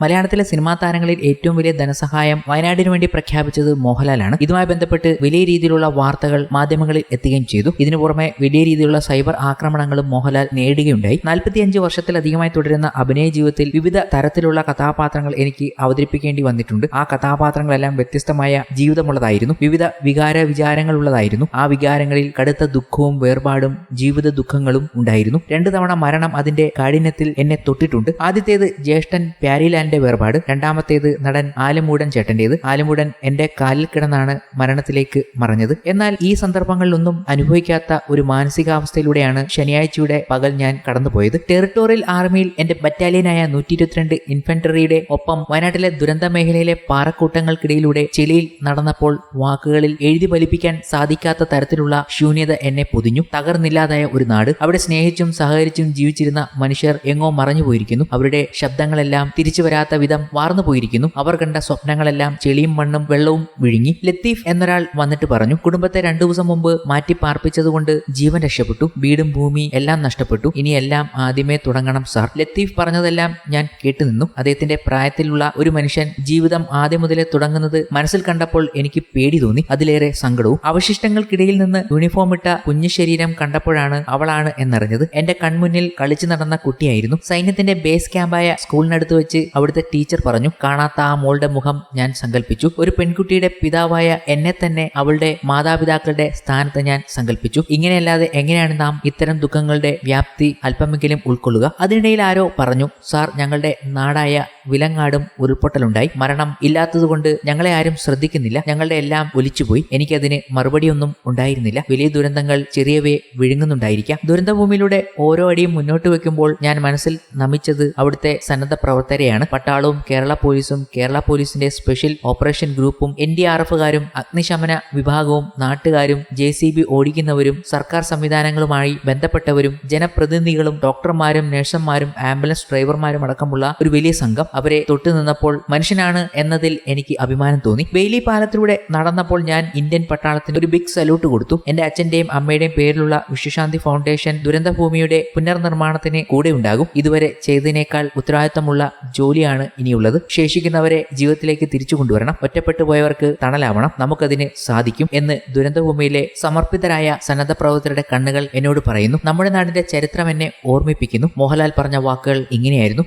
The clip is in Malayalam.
മലയാളത്തിലെ സിനിമാ താരങ്ങളിൽ ഏറ്റവും വലിയ ധനസഹായം വയനാടിനു വേണ്ടി പ്രഖ്യാപിച്ചത് മോഹൻലാലാണ്. ഇതുമായി ബന്ധപ്പെട്ട് വലിയ രീതിയിലുള്ള വാർത്തകൾ മാധ്യമങ്ങളിൽ എത്തുകയും ചെയ്തു. ഇതിനു പുറമെ വലിയ രീതിയിലുള്ള സൈബർ ആക്രമണങ്ങളും മോഹൻലാൽ നേടുകയുണ്ടായി നാൽപ്പത്തിയഞ്ച് വർഷത്തിലധികമായി തുടരുന്ന അഭിനയ ജീവിതത്തിൽ വിവിധ തരത്തിലുള്ള കഥാപാത്രങ്ങൾ എനിക്ക് അവതരിപ്പിക്കേണ്ടി വന്നിട്ടുണ്ട്. ആ കഥാപാത്രങ്ങളെല്ലാം വ്യത്യസ്തമായ ജീവിതമുള്ളതായിരുന്നു. വിവിധ വികാര വിചാരങ്ങൾ ഉള്ളതായിരുന്നു ആ വികാരങ്ങളിൽ കടുത്ത ദുഃഖവും വേർപാടും ജീവിത ദുഃഖങ്ങളും ഉണ്ടായിരുന്നു. രണ്ടു തവണ മരണം അതിന്റെ കാഠിന്യത്തിൽ എന്നെ തൊട്ടിട്ടുണ്ട്. ആദ്യത്തേത് ജ്യേഷ്ഠൻ പ്യാരിലാലിന്റെ വേർപാട്. രണ്ടാമത്തേത് നടൻ ആലമൂടൻ ചേട്ടന്റേത് ആലമൂടൻ എന്റെ കാലിൽ കിടന്നാണ് മരണത്തിലേക്ക് മറഞ്ഞത്. എന്നാൽ ഈ സന്ദർഭങ്ങളിലൊന്നും അനുഭവിക്കാത്ത ഒരു മാനസികാവസ്ഥയിലൂടെയാണ് ശനിയാഴ്ചയുടെ പകൽ ഞാൻ കടന്നുപോയത്. ടെറിട്ടോറിയൽ ആർമിയിൽ എന്റെ ബറ്റാലിയനായ നൂറ്റി ഇരുപത്തിരണ്ട് ഇൻഫൻട്രിയുടെ ഒപ്പം വയനാട്ടിലെ ദുരന്ത മേഖലയിലെ പാറക്കൂട്ടങ്ങൾക്കിടയിലൂടെ ചെളിയിൽ നടന്നപ്പോൾ വാക്കുകളിൽ എഴുതി ഫലിപ്പിക്കാൻ സാധിക്കാത്ത തരത്തിലുള്ള ശൂന്യത എന്നെ പൊതിഞ്ഞു. തകർന്നില്ലാതായ ഒരു നാട്. അവിടെ സ്നേഹിച്ചും സഹകരിച്ചും ജീവിച്ചിരുന്ന മനുഷ്യർ എങ്ങോ മറഞ്ഞു പോയിരിക്കുന്നു അവരുടെ ശബ്ദങ്ങളെല്ലാം തിരിച്ചു വരാത്ത വിധം വാർന്നു പോയിരിക്കുന്നു. അവർ കണ്ട സ്വപ്നങ്ങളെല്ലാം ചെളിയും മണ്ണും വെള്ളവും വിഴുങ്ങി. ലത്തീഫ് എന്നൊരാൾ വന്നിട്ട് പറഞ്ഞു കുടുംബത്തെ രണ്ടു ദിവസം മുമ്പ് മാറ്റി പാർപ്പിച്ചതുകൊണ്ട് ജീവൻ രക്ഷപ്പെട്ടു. വീടും ഭൂമി എല്ലാം നഷ്ടപ്പെട്ടു. ഇനി എല്ലാം ആദ്യമേ തുടങ്ങണം സാർ. ലത്തീഫ് പറഞ്ഞതെല്ലാം ഞാൻ കേട്ടുനിന്നു. അദ്ദേഹത്തിന്റെ പ്രായത്തിലുള്ള ഒരു മനുഷ്യൻ ജീവിതം ആദ്യം മുതലേ തുടങ്ങുന്നത് മനസ്സിൽ കണ്ടപ്പോൾ എനിക്ക് പേടി തോന്നി. അതിലേറെ സങ്കടവും അവശിഷ്ടങ്ങൾക്കിടയിൽ നിന്ന് യൂണിഫോം ഇട്ട കുഞ്ഞു ശരീരം കണ്ടപ്പോഴാണ് അവളാണ് എന്നറിഞ്ഞത്. എന്റെ കൺമുന്നിൽ കളിച്ചു നടന്ന കുട്ടിയായിരുന്നു. സൈന്യത്തിന്റെ ബേസ് ക്യാമ്പായ സ്കൂളിനടുത്ത് വെച്ച് അവിടുത്തെ ടീച്ചർ പറഞ്ഞു കാണാത്ത ആ മോളുടെ മുഖം ഞാൻ സങ്കല്പിച്ചു ഒരു പെൺകുട്ടിയുടെ പിതാവായ എന്നെ തന്നെ അവളുടെ മാതാപിതാക്കളുടെ സ്ഥാനത്ത് ഞാൻ സങ്കല്പിച്ചു ഇങ്ങനെയല്ലാതെ എങ്ങനെയാണ് നാം ഇത്തരം ദുഃഖങ്ങളുടെ വ്യാപ്തി അല്പമെങ്കിലും ഉൾക്കൊള്ളുക? അതിനിടയിൽ ആരോ പറഞ്ഞു സാർ ഞങ്ങളുടെ നാടായ വിലങ്ങാടും ഉരുൾപൊട്ടലുണ്ടായി. മരണം ഇല്ലാത്തതുകൊണ്ട് ഞങ്ങളെ ആരും ശ്രദ്ധിക്കുന്നില്ല. ഞങ്ങളുടെ എല്ലാം ഒലിച്ചുപോയി. എനിക്കതിന് മറുപടിയൊന്നും ഉണ്ടായിരുന്നില്ല. വലിയ ദുരന്തങ്ങൾ ചെറിയവയെ വിഴുങ്ങുന്നുണ്ടായിരിക്കാം. ദുരന്തഭൂമിയിലൂടെ ഓരോ അടിയും മുന്നോട്ട് വെക്കുമ്പോൾ ഞാൻ മനസ്സിൽ നമിച്ചത് അവിടുത്തെ സന്നദ്ധ പ്രവർത്തകരെയാണ്. പട്ടാളവും കേരള പോലീസും കേരള പോലീസിന്റെ സ്പെഷ്യൽ ഓപ്പറേഷൻ ഗ്രൂപ്പും എൻ ഡി ആർ എഫുകാരും അഗ്നിശമന വിഭാഗവും നാട്ടുകാരും ജെ സി ബി ഓടിക്കുന്നവരും സർക്കാർ സംവിധാനങ്ങളുമായി ബന്ധപ്പെട്ടവരും ജനപ്രതിനിധികളും ഡോക്ടർമാരും നഴ്സന്മാരും ആംബുലൻസ് ഡ്രൈവർമാരും അടക്കമുള്ള ഒരു വലിയ സംഘം അവരെ തൊട്ടുനിന്നപ്പോൾ മനുഷ്യനാണ് എന്നതിൽ എനിക്ക് അഭിമാനം തോന്നി. വെയിലി പാലത്തിലൂടെ നടന്നപ്പോൾ ഞാൻ ഇന്ത്യൻ പട്ടാളത്തിന് ഒരു ബിഗ് സല്യൂട്ട് കൊടുത്തു. എന്റെ അച്ഛന്റെയും അമ്മയുടെയും പേരിലുള്ള വിശ്വശാന്തി ഫൗണ്ടേഷൻ ദുരന്തഭൂമിയുടെ പുനർനിർമ്മാണത്തിന് കൂടെ ഉണ്ടാകും. ഇതുവരെ ചെയ്തതിനേക്കാൾ ഉത്തരവാദിത്തമുള്ള ജോലിയാണ് ഇനിയുള്ളത്. ശേഷിക്കുന്നവരെ ജീവിതത്തിലേക്ക് തിരിച്ചു കൊണ്ടുവരണം. ഒറ്റപ്പെട്ടു പോയവർക്ക് തണലാവണം. നമുക്കതിന് സാധിക്കും എന്ന് ദുരന്തഭൂമിയിലെ സമർപ്പിതരായ സന്നദ്ധ പ്രവർത്തകരുടെ കണ്ണുകൾ എന്നോട് പറയുന്നു. നമ്മുടെ നാടിന്റെ ചരിത്രം എന്നെ ഓർമ്മിപ്പിക്കുന്നു. മോഹൻലാൽ പറഞ്ഞ വാക്കുകൾ ഇങ്ങനെയായിരുന്നു.